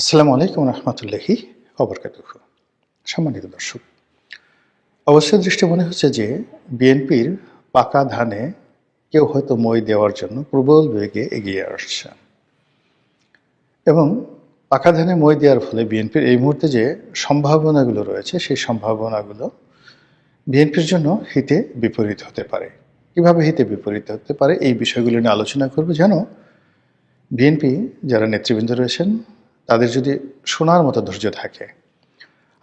আসসালামু আলাইকুম রহমতুল্লাহি অবরকাত সম্মানিত দর্শক, অবশ্যই দৃষ্টি মনে হচ্ছে যে বিএনপির পাকা ধানে কেউ হয়তো মই দেওয়ার জন্য প্রবল বেগে এগিয়ে আসছে। এবং পাকা ধানে মই দেওয়ার ফলে বিএনপির এই মুহূর্তে যে সম্ভাবনাগুলো রয়েছে, সেই সম্ভাবনাগুলো বিএনপির জন্য হিতে বিপরীত হতে পারে। কীভাবে হিতে বিপরীত হতে পারে এই বিষয়গুলো নিয়ে আলোচনা করব। যেন বিএনপি যারা নেতৃবৃন্দ রয়েছেন তাদের যদি শোনার মতো ধৈর্য থাকে,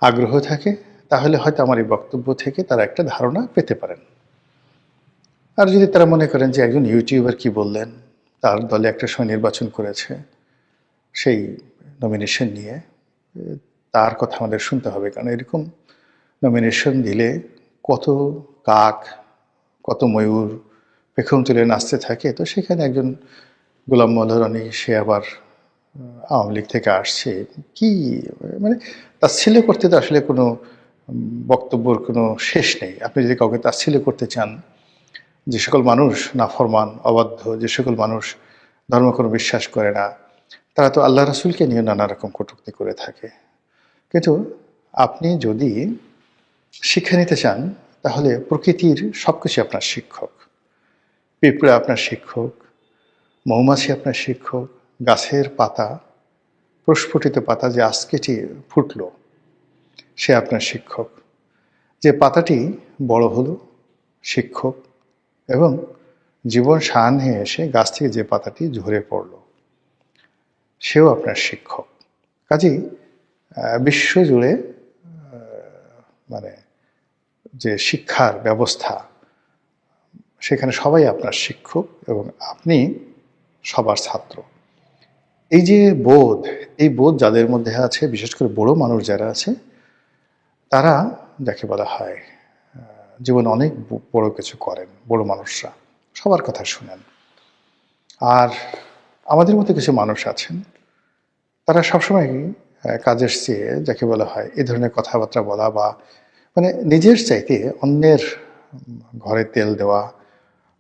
আগ্রহ থাকে, তাহলে হয়তো আমার এই বক্তব্য থেকে তারা একটা ধারণা পেতে পারেন। আর যদি তারা মনে করেন যে একজন ইউটিউবার কি বললেন, তার দলে একটা সময় নির্বাচন করেছে, সেই নমিনেশন নিয়ে, তার কথা আমাদের শুনতে হবে। কারণ এরকম নমিনেশন দিলে কত কাক, কত ময়ূর পেখম তুলে নাচতে থাকে, তো সেখানে একজন গোলাম মল্লারানি সে আবার আওয়ামী লীগ থেকে আসছে, কি মানে তাচ্ছিল্য করতে তো আসলে কোনো বক্তব্যর কোনো শেষ নেই। আপনি যদি কাউকে তার তাচ্ছিল্য করতে চান, যে সকল মানুষ নাফরমান, অবাধ্য, যে সকল মানুষ ধর্ম কোনো বিশ্বাস করে না, তারা তো আল্লাহ রাসুলকে নিয়ে নানা রকম কটূক্তি করে থাকে। কিন্তু আপনি যদি শিক্ষা নিতে চান, তাহলে প্রকৃতির সব কিছু আপনার শিক্ষক। পিঁপড়া আপনার শিক্ষক, মৌমাছি আপনার শিক্ষক গাছের পাতা, প্রস্ফুটিত পাতা যে আজকেটি ফুটলো, সে আপনার শিক্ষক। যে পাতাটি বড় হলো, শিক্ষক এবং জীবন শান এসে গাছ থেকে যে পাতাটি ঝরে পড়ল, সেও আপনার শিক্ষক। কাজেই বিশ্বজুড়ে মানে যে শিক্ষার ব্যবস্থা, সেখানে সবাই আপনার শিক্ষক এবং আপনি সবার ছাত্র। এই যে বোধ, এই বোধ যাদের মধ্যে আছে, বিশেষ করে বড় মানুষ যারা আছে, তারা যাকে বলা হয় জীবন অনেক বড় কিছু করেন, বড় মানুষরা। সবার কথা শুনেন। আর আমাদের মধ্যে কিছু মানুষ আছেন, তারা সবসময় কাজের চেয়ে যাকে বলা হয় এই ধরনের কথাবার্তা বলা বা মানে নিজের চাইতে অন্যের ঘরে তেল দেওয়া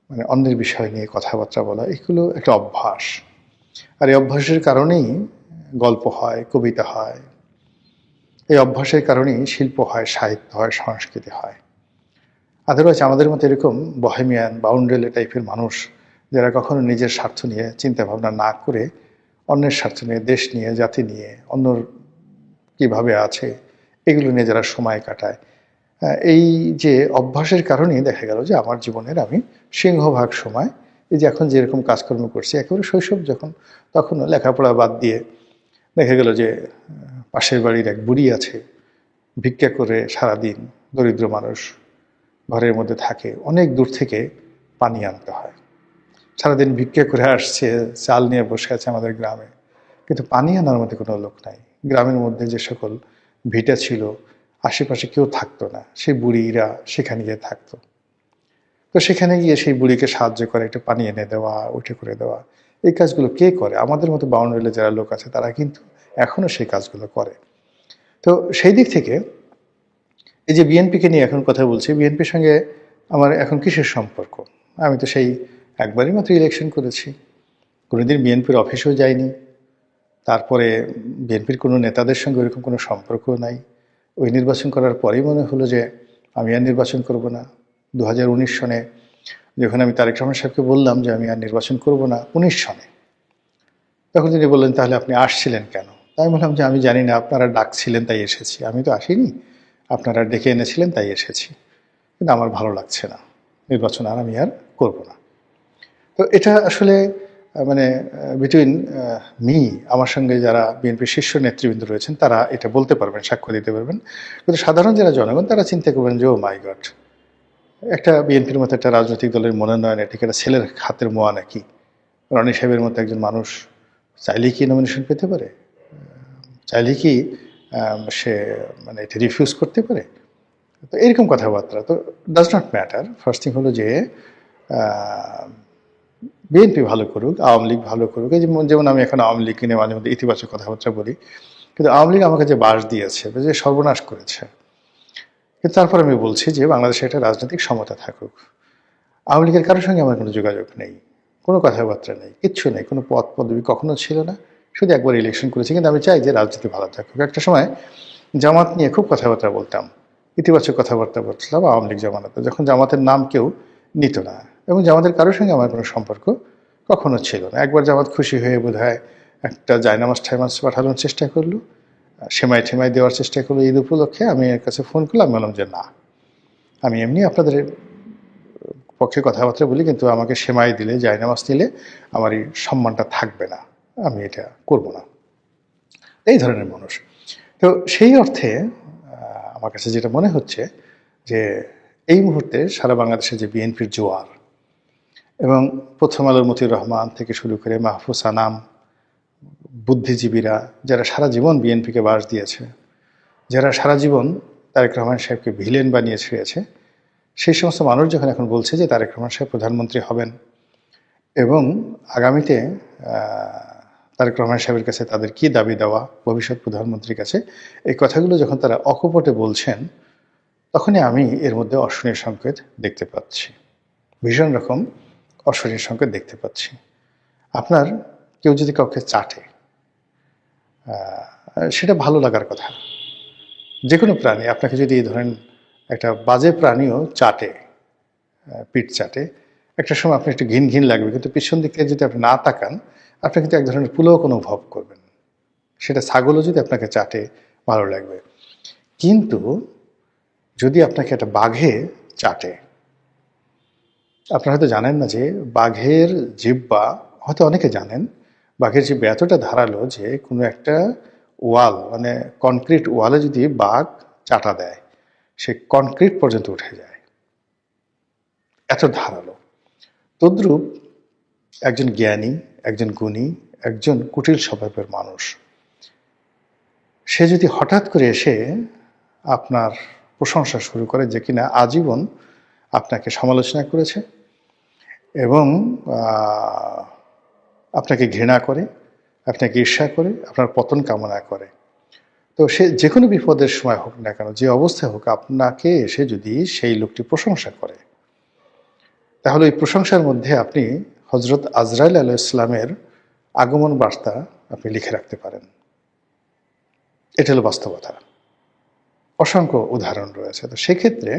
মানে অন্যের বিষয় নিয়ে কথাবার্তা বলা, এগুলো একটা অভ্যাস। আর এই অভ্যাসের কারণেই গল্প হয়, কবিতা হয়। এই অভ্যাসের কারণেই শিল্প হয়, সাহিত্য হয়, সংস্কৃতি হয়। আদারওয়াইজ আমাদের মতো এরকম বহেমিয়ান, বাউন্ডেলে টাইপের মানুষ যারা কখনো নিজের স্বার্থ নিয়ে চিন্তা ভাবনা না করে, অন্যের স্বার্থ নিয়ে, দেশ নিয়ে, জাতি নিয়ে, অন্যর কীভাবে আছে, এগুলো নিয়ে যারা সময় কাটায়। এই যে অভ্যাসের কারণেই দেখা গেল যে আমার জীবনের আমি সিংহভাগ সময় এই যে এখন যেরকম কাজকর্ম করছি, একেবারে শৈশব যখন, তখনও লেখাপড়া বাদ দিয়ে দেখা গেল যে পাশের বাড়ির এক বুড়ি আছে, ভিক্ষা করে সারাদিন দরিদ্র মানুষ ঘরের মধ্যে থাকে, অনেক দূর থেকে পানি আনতে হয়। সারাদিন ভিক্ষা করে আসছে, চাল নিয়ে বসে আছে আমাদের গ্রামে। কিন্তু পানি আনার মধ্যে কোনো লোক নাই। গ্রামের মধ্যে যে সকল ভিটা ছিল, আশেপাশে কেউ থাকতো না। সেই বুড়িরা সেখানে গিয়ে থাকতো। তো সেখানে গিয়ে সেই বুড়িকে সাহায্য করে, একটু পানি এনে দেওয়া, উঠে করে দেওয়া। এই কাজগুলো কে করে? আমাদের মতো বাউন্ডারিলে যারা লোক আছে, তারা কিন্তু এখনও সেই কাজগুলো করে। তো সেই দিক থেকে এই যে বিএনপিকে নিয়ে এখন কথা বলছি, বিএনপির সঙ্গে আমার এখন কিসের সম্পর্ক? আমি তো সেই একবারই মাত্র ইলেকশন করেছি। কোনোদিন বিএনপির অফিসেও যাইনি। তারপরে বিএনপির কোনো নেতাদের সঙ্গে ওইরকম কোনো সম্পর্ক নাই। ওই নির্বাচন করার পরেই মনে হলো যে আমি আর নির্বাচন করব না। দু হাজার উনিশ সনে যখন আমি তারেক রহমান সাহেবকে বললাম যে আমি আর নির্বাচন করব না, উনিশ সনে। তখন তিনি বললেন, তাহলে আপনি আসছিলেন কেন? আমি বললাম যে, আমি জানি না, আপনারা ডাকছিলেন তাই এসেছি। আমি তো আসিনি। আপনারা ডেকে এনেছিলেন তাই এসেছি। কিন্তু আমার ভালো লাগছে না। নির্বাচন আর আমি আর করব না। তো এটা আসলে মানে বিটুইন মি আমার সঙ্গে যারা বিএনপির শীর্ষ নেতৃবৃন্দ রয়েছেন, তারা এটা বলতে পারবেন, সাক্ষ্য দিতে পারবেন। কিন্তু সাধারণ যারা জনগণ, তারা চিন্তা করবেন যে ও মাই গড একটা বিএনপির মতো একটা রাজনৈতিক দলের মনোনয়ন এটাকে একটা ছেলের হাতের মোয়া নাকি? রনি সাহেবের মতো একজন মানুষ চাইলেই কি নমিনেশন পেতে পারে? চাইলে কি সে মানে এটা রিফিউজ করতে পারে? তো এরকম কথাবার্তা। তো does not matter first thing হলো যে বিএনপি ভালো করুক, আওয়ামী লীগ ভালো করুক। এই যেমন আমি এখন আওয়ামী লীগ নিয়ে মাঝে মধ্যে ইতিবাচক কথাবার্তা বলি। কিন্তু আওয়ামী লীগ আমাকে যে বাস দিয়েছে, যে সর্বনাশ করেছে কিন্তু তারপর আমি বলছি যে বাংলাদেশে একটা রাজনৈতিক সমতা থাকুক। আওয়ামী লীগের কারোর সঙ্গে আমার কোনো যোগাযোগ নেই, কোনো কথাবার্তা নেই, কিচ্ছু নেই, কোনো পদ পদবি কখনো ছিল না। শুধু একবার ইলেকশন করেছি, কিন্তু আমি চাই যে রাজনীতি ভালো থাকুক। একটা সময় জামাত নিয়ে খুব কথাবার্তা বলতাম, ইতিবাচক কথাবার্তা বলছিলাম আওয়ামী লীগ জামানাতে, যখন জামাতের নাম কেউ নিত না। এবং জামাতের কারোর সঙ্গে আমার কোনো সম্পর্ক কখনো ছিল না। একবার জামাত খুশি হয়ে বোধ একটা জায়নামাজ ঠাইমাজ পাঠানোর চেষ্টা করল। সেমাই ঠেমাই দেওয়ার চেষ্টা করল ঈদ উপলক্ষে। আমি এর কাছে ফোন করলাম, বললাম যে, না, আমি এমনি আপনাদের পক্ষে কথাবার্তা বলি, কিন্তু আমাকে সেমাই দিলে, জায়নামাজ দিলে আমার এই সম্মানটা থাকবে না। আমি এটা করব না। এই ধরনের মানুষ। তো সেই অর্থে আমার কাছে যেটা মনে হচ্ছে যে, এই মুহূর্তে সারা বাংলাদেশে যে বিএনপির জোয়ার এবং প্রথম আলোর মতিউর রহমান থেকে শুরু করে মাহফুজ আনাম বুদ্ধিজীবীরা, যারা সারা জীবন বিএনপিকে বাস দিয়েছে, যারা সারা জীবন তারেক রহমান সাহেবকে ভিলেন বানিয়ে ছেড়েছে সেই সমস্ত মানুষ যখন এখন বলছে যে তারেক রহমান সাহেব প্রধানমন্ত্রী হবেন এবং আগামীতে তারেক রহমান সাহেবের কাছে তাদের কি দাবি দেওয়া ভবিষ্যৎ প্রধানমন্ত্রীর কাছে, এই কথাগুলো যখন তারা অকপটে বলছেন, তখনই আমি এর মধ্যে অশ্বনীয় সংকেত দেখতে পাচ্ছি। ভীষণ রকম অশ্বনীয় সংকেত দেখতে পাচ্ছি। আপনার কেউ যদি কাউকে চাটে সেটা ভালো লাগার কথা। যে কোনো প্রাণী, আপনাকে যদি ধরেন একটা বাজে প্রাণীও চাটে পিঠ চাটে, একটা সময় আপনি একটু ঘিন ঘিন লাগবে, কিন্তু পিছন দিক থেকে যদি আপনি না তাকান, আপনি কিন্তু এক ধরনের পুলক অনুভব করবেন। সেটা ছাগলও যদি আপনাকে চাটে, ভালো লাগবে। কিন্তু যদি আপনাকে একটা বাঘে চাটে, আপনারা হয়তো জানেন না যে বাঘের জিব্বা হয়তো অনেকে জানেন বাঘের জিব্বা এতটা ধারালো যে কোনো একটা ওয়াল মানে কনক্রিট ওয়ালে যদি বাঘ চাটা দেয়, সে কনক্রিট পর্যন্ত উঠে যায়। এত ধারালো। তদ্রূপ একজন জ্ঞানী, একজন গুণী, একজন কুটিল স্বভাবের মানুষ, সে যদি হঠাৎ করে এসে আপনার প্রশংসা শুরু করে যে কিনা আজীবন আপনাকে সমালোচনা করেছে এবং আপনাকে ঘৃণা করে, আপনাকে ঈর্ষা করে, আপনার পতন কামনা করে। তো সে যে কোনো বিপদের সময় হোক না কেন, যে অবস্থায় হোক, আপনাকে এসে যদি সেই লোকটি প্রশংসা করে। তাহলে ওই প্রশংসার মধ্যে আপনি হজরত আজরাইল আলহ ইসলামের আগমন বার্তা আপনি লিখে রাখতে পারেন। এটা হলো বাস্তবতা। অসংখ্য উদাহরণ রয়েছে। তো সেক্ষেত্রে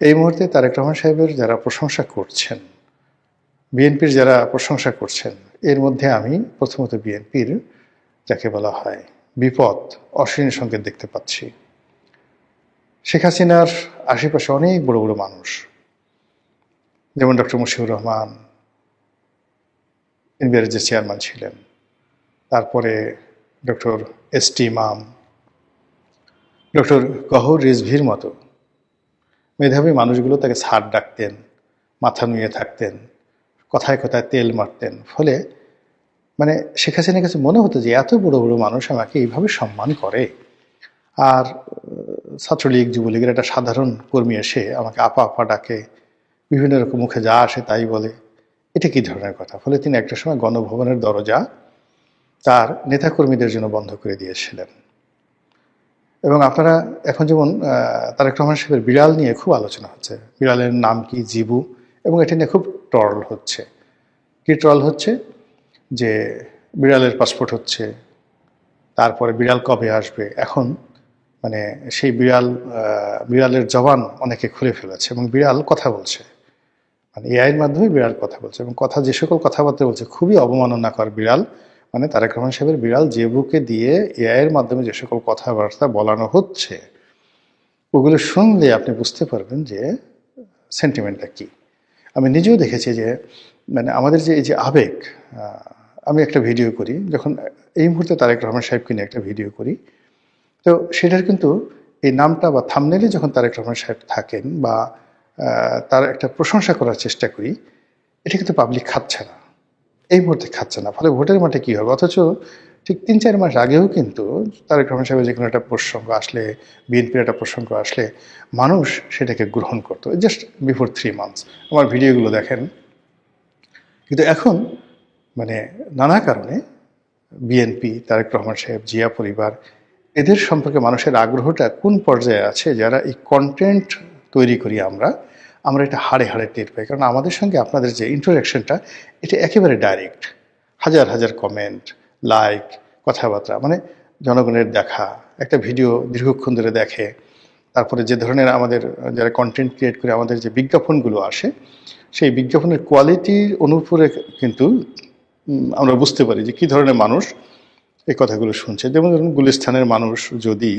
এই মুহূর্তে তারেক রহমান সাহেবের যারা প্রশংসা করছেন বিএনপির যারা প্রশংসা করছেন, এর মধ্যে আমি প্রথমত বিএনপির যাকে বলা হয় বিপদ অশ্বিনী সংকেত দেখতে পাচ্ছি। শেখ হাসিনার আশেপাশে অনেক বড় বড় মানুষ, যেমন ডক্টর মুশিউর রহমান এনবিআর যে চেয়ারম্যান ছিলেন, তারপরে ডক্টর এস টি ইমাম, ডক্টর গহর রিজভির মতো। মেধাবী মানুষগুলো তাকে ছাড় ডাকতেন, মাথা নুয়ে থাকতেন। কথায় কথায় তেল মারতেন। ফলে মানে শেখ হাসিনার কাছে মনে হতো যে, এত বড় বড় মানুষ আমাকে এইভাবে সম্মান করে? আর ছাত্রলীগ, যুবলীগের একটা সাধারণ কর্মী এসে আমাকে আপা আপা ডাকে, বিভিন্ন রকম মুখে যা আসে তাই বলে। এটা কি ধরনের কথা? ফলে তিনি একটা সময় গণভবনের দরজা তার নেতাকর্মীদের জন্য বন্ধ করে দিয়েছিলেন। এবং আপনারা এখন যেমন তারেক রহমান সাহেবের বিড়াল নিয়ে খুব আলোচনা হচ্ছে। বিড়ালের নাম কি? জিবু। এবং এটা নিয়ে খুব ট্রল হচ্ছে। কি ট্রল হচ্ছে? যে বিড়ালের পাসপোর্ট হচ্ছে, তারপরে বিড়াল কবে আসবে? এখন মানে সেই বিড়াল বিড়ালের জবান অনেকে খুলে ফেলেছে এবং বিড়াল কথা বলছে। মানে এআইয়ের মাধ্যমে বিড়াল কথা বলছে এবং কথা, যে সকল কথাবার্তা বলছে, খুবই অবমাননাকর বিড়াল। মানে তারেক রহমান সাহেবের বিড়াল জেবুকে দিয়ে এআইয়ের মাধ্যমে যে সকল কথাবার্তা বলানো হচ্ছে, ওগুলো শুনলে আপনি বুঝতে পারবেন যে সেন্টিমেন্টটা কি। আমি নিজেও দেখেছি যে মানে আমাদের যে, এই যে আবেগ আমি একটা ভিডিও করি, যখন এই মুহূর্তে তারেক রহমান সাহেবকে নিয়ে একটা ভিডিও করি, তো সেটার কিন্তু এই নামটা বা থামনেলে যখন তারেক রহমান সাহেব থাকেন বা তার একটা প্রশংসা করার চেষ্টা করি, এটা কিন্তু পাবলিক খাচ্ছে না। এই মুহূর্তে খাচ্ছে না। ফলে ভোটের মাঠে কী হবে? অথচ ঠিক তিন চার মাস আগেও কিন্তু তারেক রহমান সাহেবের যে কোনো একটা প্রসঙ্গ আসলে, বিএনপির একটা প্রসঙ্গ আসলে মানুষ সেটাকে গ্রহণ করতো। জাস্ট বিফোর থ্রি মান্থস আমার ভিডিওগুলো দেখেন। কিন্তু এখন মানে নানা কারণে বিএনপি, তারেক রহমান সাহেব, জিয়া পরিবার, এদের সম্পর্কে মানুষের আগ্রহটা কোন পর্যায়ে আছে যারা এই কন্টেন্ট তৈরি করি আমরা আমরা এটা হাড়ে হাড়ে টের পাই। কারণ আমাদের সঙ্গে আপনাদের যে ইন্টারাকশনটা এটা একেবারে ডাইরেক্ট হাজার হাজার কমেন্ট লাইক কথাবার্তা মানে জনগণের দেখা, একটা ভিডিও দীর্ঘক্ষণ ধরে দেখে, তারপরে যে ধরনের আমাদের, যারা কন্টেন্ট ক্রিয়েট করে আমাদের যে বিজ্ঞাপনগুলো আসে, সেই বিজ্ঞাপনের কোয়ালিটির অনুপরে কিন্তু আমরা বুঝতে পারি যে কী ধরনের মানুষ এই কথাগুলো শুনছে। যেমন ধরুন গুলিস্থানের মানুষ যদি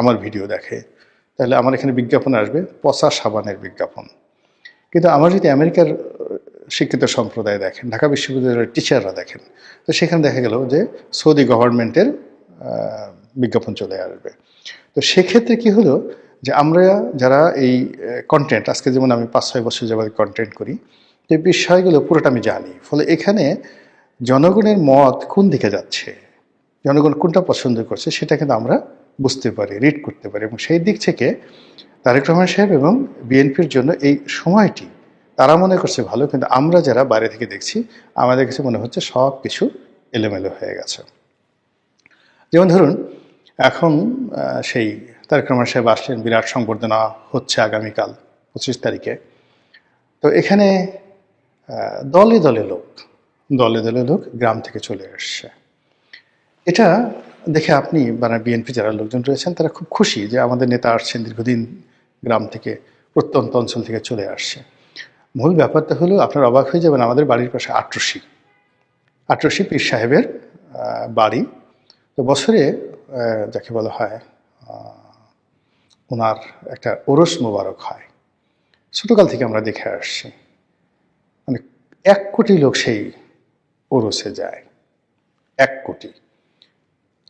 আমার ভিডিও দেখে, তাহলে আমার এখানে বিজ্ঞাপন আসবে পচা সাবানের বিজ্ঞাপন। কিন্তু আমার যদি আমেরিকার শিক্ষিত সম্প্রদায় দেখেন, ঢাকা বিশ্ববিদ্যালয়ের টিচাররা দেখেন, তো সেখানে দেখা গেল যে সৌদি গভর্নমেন্টের বিজ্ঞাপন চলে আসবে। তো সেক্ষেত্রে কি হলো যে আমরা যারা এই কন্টেন্ট আজকে যেমন আমি পাঁচ ছয় বছর যাবত কন্টেন্ট করি এই বিষয়গুলো পুরোটা আমি জানি। ফলে এখানে জনগণের মত কোন দিকে যাচ্ছে, জনগণ কোনটা পছন্দ করছে, সেটা কিন্তু আমরা বুঝতে পারি রিড করতে পারি। এবং সেই দিক থেকে তারেক রহমান সাহেব এবং বিএনপির জন্য এই সময়টি তারা মনে করছে ভালো, কিন্তু আমরা যারা বাইরে থেকে দেখছি, আমাদের কাছে মনে হচ্ছে সব কিছু এলোমেলো হয়ে গেছে। যেমন ধরুন, এখন সেই তারেক রহমান সাহেব আসলেন বিরাট সংবর্ধনা হচ্ছে আগামীকাল, পঁচিশ তারিখে। তো এখানে দলে দলে লোক, দলে দলে লোক গ্রাম থেকে চলে আসছে এটা দেখে আপনি মানে বিএনপি যারা লোকজন রয়েছেন, তারা খুব খুশি যে আমাদের নেতা আসছেন, দীর্ঘদিন গ্রাম থেকে, প্রত্যন্ত অঞ্চল থেকে চলে আসছে। মূল ব্যাপারটা হলো আপনার অবাক হয়ে যাবেন, আমাদের বাড়ির পাশে আটরশি আটরশি পীর সাহেবের বাড়ি। তো বছরে যাকে বলা হয় ওনার একটা ওরস মোবারক হয়। ছোটোকাল থেকে আমরা দেখে আসছি। মানে এক কোটি লোক সেই ওরসে যায়। এক কোটি।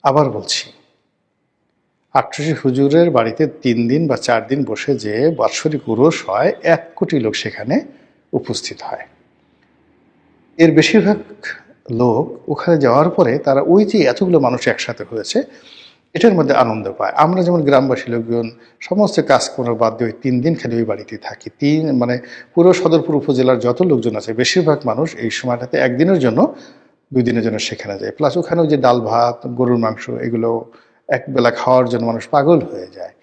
আবার বলছি আটশোশি হুজুরের বাড়িতে তিন দিন বা চার দিন বসে যে বাৎসরিক উরস হয়, এক কোটি লোক সেখানে উপস্থিত হয়। এর বেশিরভাগ লোক ওখানে যাওয়ার পরে তারা ওই যে এতগুলো মানুষ একসাথে হয়েছে, এটার মধ্যে আনন্দ পায়। আমরা যেমন গ্রামবাসী লোকজন, সমস্ত কাজকর্ম বাদ দিয়ে তিন দিন খালি ওই বাড়িতে থাকি। তিন মানে পুরো সদরপুর উপজেলার যত লোকজন আছে, বেশিরভাগ মানুষ এই সময়টাতে একদিনের জন্য দুই দিনের জন্য সেখানে যায়। প্লাস ওখানে যে ডাল ভাত, গরুর মাংস, এগুলো একবেলা খাওয়ার জন্য মানুষ পাগল হয়ে যায়।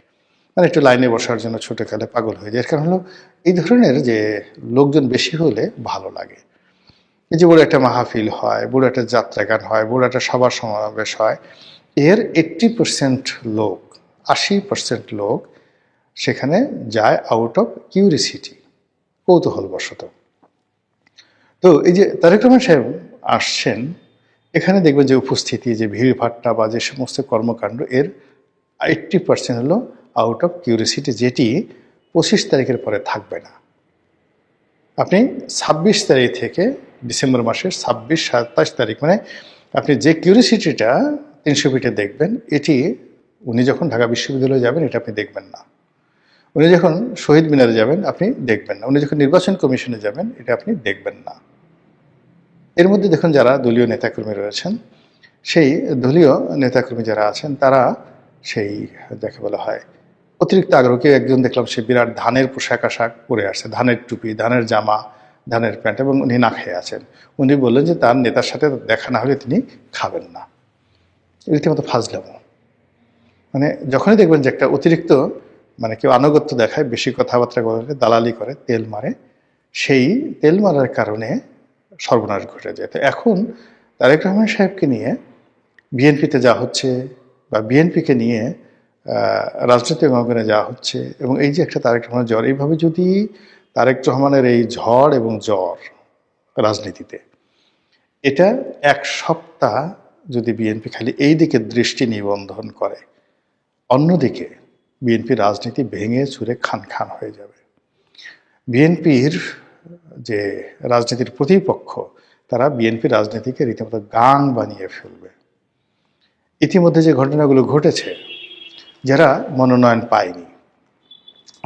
মানে একটু লাইনে বসার জন্য ছোটোকালে পাগল হয়ে যায়। এর কারণ হলো এই ধরনের যে লোকজন বেশি হলে ভালো লাগে। এই যে বড় একটা মাহফিল হয়, বড় একটা যাত্রা গান হয়, বড় একটা সভা সমাবেশ হয়, এর এইট্টি পার্সেন্ট লোক, আশি পার্সেন্ট লোক সেখানে যায় আউট অফ কিউরিসিটি কৌতূহলবশত। তো এই যে তারেক রহমান সাহেব আসছেন এখানে দেখবেন যে উপস্থিতি, যে ভিড়ভাট্টা বা যে সমস্ত কর্মকাণ্ড, এর এইট্টি পার্সেন্ট হলো আউট অফ কিউরিসিটি যেটি পঁচিশ তারিখের পরে থাকবে না। আপনি ছাব্বিশ তারিখ থেকে ডিসেম্বর মাসের ছাব্বিশ, সাতাশ তারিখ মানে আপনি যে কিউরিসিটিটা তিনশো ফিটে দেখবেন, এটি উনি যখন ঢাকা বিশ্ববিদ্যালয়ে যাবেন, এটা আপনি দেখবেন না। উনি যখন শহীদ মিনারে যাবেন, আপনি দেখবেন না। উনি যখন নির্বাচন কমিশনে যাবেন, এটা আপনি দেখবেন না। এর মধ্যে দেখুন যারা দলীয় নেতাকর্মী রয়েছেন, সেই দলীয় নেতাকর্মী যারা আছেন, তারা সেই যাকে বলা হয় অতিরিক্ত আগ্রহ কেউ একজন দেখলাম সে বিরাট ধানের পোশাক আশাক পরে আসছে, ধানের টুপি, ধানের জামা, ধানের প্যান্ট এবং উনি না খেয়ে আছেন। উনি বললেন যে তার নেতার সাথে দেখা না হলে তিনি খাবেন না। রীতিমতো ফাজলামো। মানে যখনই দেখবেন যে একটা অতিরিক্ত মানে কেউ আনুগত্য দেখায়, বেশি কথাবার্তা করে দালালি করে, তেল মারে, সেই তেল মারার কারণে সর্বনাশ ঘটে যায়। তো এখন তারেক রহমান সাহেবকে নিয়ে বিএনপিতে যা হচ্ছে বা বিএনপিকে নিয়ে রাজনৈতিক অঙ্গনে যা হচ্ছে এবং এই যে একটা তারেক রহমানের জ্বর, এইভাবে যদি তারেক রহমানের এই ঝড় এবং জ্বর রাজনীতিতে, এটা এক সপ্তাহ যদি বিএনপি খালি এই দিকে দৃষ্টি নিবন্ধন করে, অন্যদিকে বিএনপি রাজনীতি ভেঙে চুরে খান খান হয়ে যাবে। বিএনপির যে রাজনীতির প্রতিপক্ষ, তারা বিএনপি রাজনীতিকে রীতিমতো গান বানিয়ে ফেলবে। ইতিমধ্যে যে ঘটনাগুলো ঘটেছে, যারা মনোনয়ন পায়নি,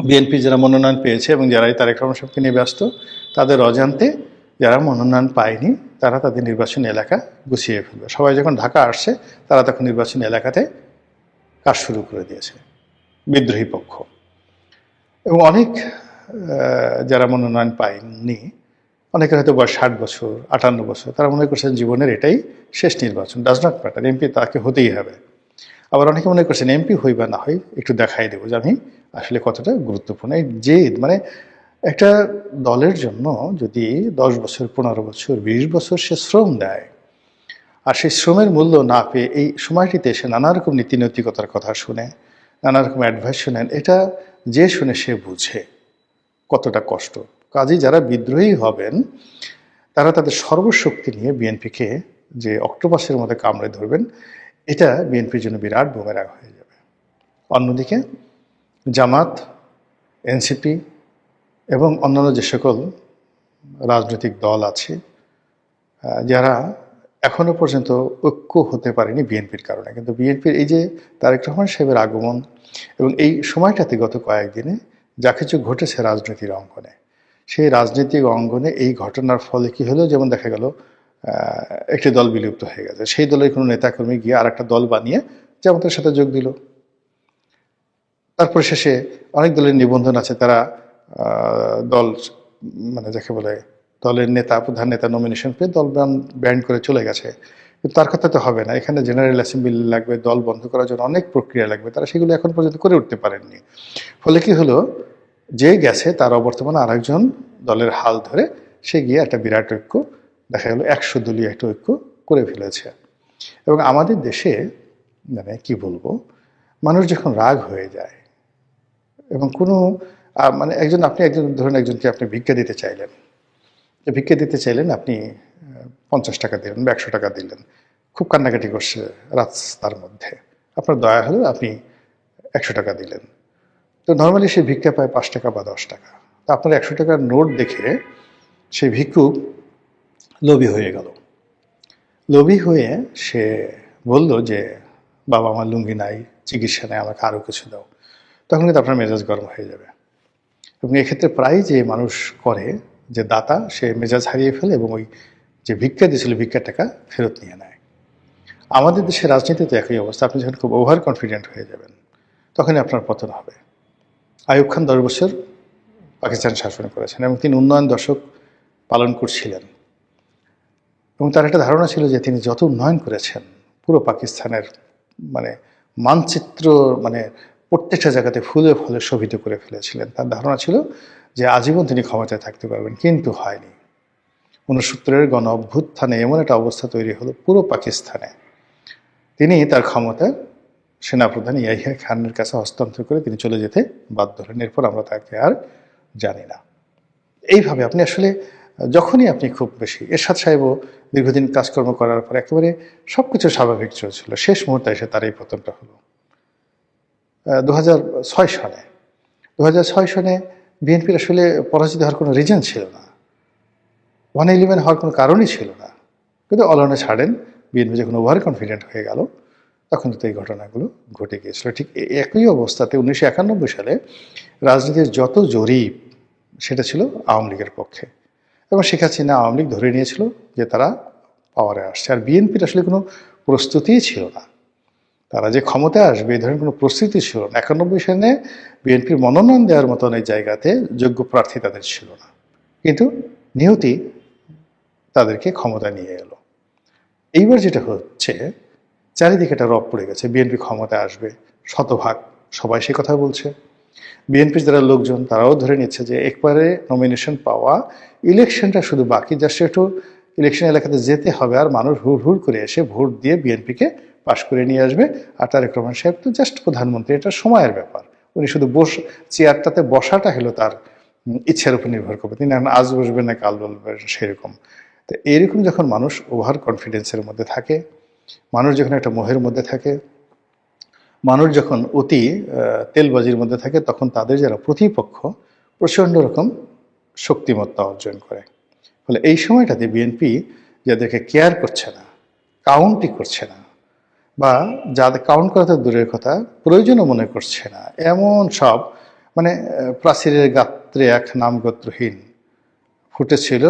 বিএনপি যারা মনোনয়ন পেয়েছে এবং যারা এই তারেক রহমান নিয়ে ব্যস্ত, তাদের অজান্তে যারা মনোনয়ন পায়নি, তারা তাদের নির্বাচনী এলাকা গুছিয়ে ফেলবে। সবাই যখন ঢাকা আসছে, তারা তখন নির্বাচনী এলাকাতে কাজ শুরু করে দিয়েছে। বিদ্রোহী পক্ষ। এবং অনেক যারা মনোনয়ন পায়নি অনেকের হয়তো বয়স ষাট বছর, আটান্ন বছর, তারা মনে করছেন জীবনের এটাই শেষ নির্বাচন ডাজ নট ম্যাটার এমপি তাকে হতেই হবে। আবার অনেকে মনে করছেন এমপি হই বা না হই, একটু দেখাই দেবো যে আমি আসলে কতটা গুরুত্বপূর্ণ। এই জেদ মানে একটা দলের জন্য যদি দশ বছর, পনেরো বছর, বিশ বছর সে শ্রম দেয়, আর সেই শ্রমের মূল্য না পেয়ে এই সময়টিতে এসে নানা রকম নীতি নৈতিকতার কথা শুনে, নানা রকম অ্যাডভাইস শোনেন, এটা যে শুনে সে বুঝে। কতটা কষ্ট। কাজেই যারা বিদ্রোহী হবেন, তারা তাদের সর্বশক্তি নিয়ে বিএনপিকে যে অক্টোপাসের মধ্যে কামড়ে ধরবেন, এটা বিএনপির জন্য বিরাট বুমেরাং হয়ে যাবে। অন্যদিকে জামাত, এনসিপি এবং অন্যান্য যে সকল রাজনৈতিক দল আছে যারা এখনও পর্যন্ত ঐক্য হতে পারেনি বিএনপির কারণে। কিন্তু বিএনপির এই যে তারেক রহমান সাহেবের আগমন এবং এই সময়টাতে গত কয়েকদিনে যা কিছু ঘটেছে রাজনীতির অঙ্গনে। সেই রাজনৈতিক অঙ্গনে এই ঘটনার ফলে কি হলো? যেমন দেখা গেল একটি দল বিলুপ্ত হয়ে গেছে। সেই দলের কোনো নেতাকর্মী গিয়ে আর একটা দল বানিয়ে জামাতের সাথে যোগ দিল। তারপর শেষে অনেক দলের নিবন্ধন আছে। তারা দল মানে যাকে বলে, দলের নেতা, প্রধান নেতা নমিনেশন পেয়ে দল ব্যান্ড করে চলে গেছে। কিন্তু তার কথা তো হবে না। এখানে জেনারেল অ্যাসেম্বলি লাগবে, দল বন্ধ করার জন্য অনেক প্রক্রিয়া লাগবে। তারা সেগুলো এখন পর্যন্ত করে উঠতে পারেননি। ফলে কি হলো? যে গেছে, তার অবর্তমানে আরেকজন দলের হাল ধরে সে গিয়ে একটা বিরাট ঐক্য, দেখা গেল একশো দলীয় একটা ঐক্য করে ফেলেছে। এবং আমাদের দেশে মানে কি বলব, মানুষ যখন রাগ হয়ে যায়, এবং কোনো মানে একজন, আপনি একজন, ধরুন একজনকে আপনি ভিক্ষা দিতে চাইলেন ভিক্ষা দিতে চাইলেন আপনি পঞ্চাশ টাকা দিলেন বা একশো টাকা দিলেন, খুব কান্নাকাটি করছে রাস্তার মধ্যে। আপনার দয়া হলো আপনি একশো টাকা দিলেন। তো নর্মালি সে ভিক্ষা পায় পাঁচ টাকা বা দশ টাকা। তো আপনার একশো টাকার নোট দেখে সেই ভিক্ষুক লোভী হয়ে গেল। লোভী হয়ে সে বলল যে, বাবা আমার লুঙ্গি নাই, চিকিৎসা নেই, আমাকে আরও কিছু দাও। তখন কিন্তু আপনার মেজাজ গরম হয়ে যাবে। এবং এক্ষেত্রে প্রায় যে মানুষ করে, যে দাতা, সে মেজাজ হারিয়ে ফেলে এবং ওই যে ভিক্ষা দিয়েছিল, ভিক্ষার টাকা ফেরত নিয়ে নেয়। আমাদের দেশের রাজনীতিতে একই অবস্থা। আপনি যখন খুব ওভার কনফিডেন্ট হয়ে যাবেন, তখনই আপনার পতন হবে। আয়ুব খান দশ বছর পাকিস্তান শাসন করেছেন এবং তিনি উন্নয়ন দশক পালন করছিলেন। এবং তার একটা ধারণা ছিল যে তিনি যত উন্নয়ন করেছেন, পুরো পাকিস্তানের মানে মানচিত্র মানে প্রত্যেকটা জায়গাতে ফুলে ফুলে শোভিত করে ফেলেছিলেন। তার ধারণা ছিল যে আজীবন তিনি ক্ষমতায় থাকতে পারবেন, কিন্তু হয়নি। উনসত্তরের গণ অভ্যুত্থানে এমন একটা অবস্থা তৈরি হলো পুরো পাকিস্তানে। তিনি তার ক্ষমতা সেনাপ্রধান ইয়াহিয়া খানের কাছে হস্তান্তর করে তিনি চলে যেতে বাধ্য হলেন। এরপর আমরা তাকে আর জানি না। এইভাবে আপনি আসলে, যখনই আপনি খুব বেশি এরশাদ সাহেবও দীর্ঘদিন কাজকর্ম করার পর একেবারে সব কিছু স্বাভাবিক চলছিল। শেষ মুহূর্তে এসে তার এই পতনটা হলো। দু সনে দু সনে বিএনপির আসলে পরাজিত হওয়ার কোনো রিজন ছিল না। ওয়ান ইলেভেন হওয়ার কোনো কারণই ছিল না। কিন্তু অলনে ছাড়েন, বিএনপি যখন ওভার কনফিডেন্ট হয়ে গেল তখন তো এই ঘটনাগুলো ঘটে গিয়েছিল। ঠিক একই অবস্থাতে উনিশশো একানব্বই সালে রাজনীতির যত জরিপ সেটা ছিল আওয়ামী লীগের পক্ষে এবং শেখ হাসিনা আওয়ামী লীগ ধরে নিয়েছিল যে তারা পাওয়ারে আসছে। আর বিএনপির আসলে কোনো প্রস্তুতিই ছিল না। তারা যে ক্ষমতায় আসবে এই ধরনের কোনো প্রস্তুতি ছিল না। একানব্বই সালে বিএনপির মনোনয়ন দেওয়ার মতন এই জায়গাতে যোগ্য প্রার্থী তাদের ছিল না। কিন্তু নিহতি তাদেরকে ক্ষমতা নিয়ে এলো। এইবার যেটা হচ্ছে চারিদিকে একটা রব পড়ে গেছে, বিএনপি ক্ষমতায় আসবে, শতভাগ, সবাই সে কথা বলছে। বিএনপির যারা লোকজন, তারাও ধরে নিচ্ছে যে একবারে নমিনেশন পাওয়া ইলেকশনটা শুধু বাকি জাস্ট একটু ইলেকশন এলাকাতে যেতে হবে, আর মানুষ হুড় হুড় করে এসে ভোট দিয়ে বিএনপিকে পাশ করে নিয়ে আসবে। আর তারেক রহমান সাহেব তো জাস্ট প্রধানমন্ত্রী, এটা সময়ের ব্যাপার। উনি শুধু বস, চেয়ারটাতে বসাটা হলো তার ইচ্ছার উপর নির্ভর করবে। তিনি আজ বসবেন না, কাল বলবেন, সেরকম। তো এরকম যখন মানুষ ওভার কনফিডেন্সের মধ্যে থাকে মানুষ যখন একটা মোহের মধ্যে থাকে, মানুষ যখন অতি তেলবাজির মধ্যে থাকে, তখন তাদের যারা প্রতিপক্ষ প্রচণ্ড রকম শক্তিমত্তা অর্জন করে। ফলে এই সময়টাতে বিএনপি যাদেরকে কেয়ার করছে না কাউন্টই করছে না, বা যাদের কাউন্ট করাতে দূরের কথা, প্রয়োজনও মনে করছে না, এমন সব মানে প্রাচীরের গাত্রে এক নামগোত্রহীন ফুটেছিল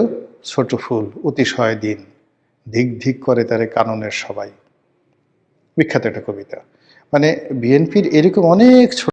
ছোট ফুল, অতিশয় দিন। ধিক ধিক করে তারে কাননের সবাই। বিখ্যাত একটা কবিতা। মানে বিএনপির এরকম অনেক ছোট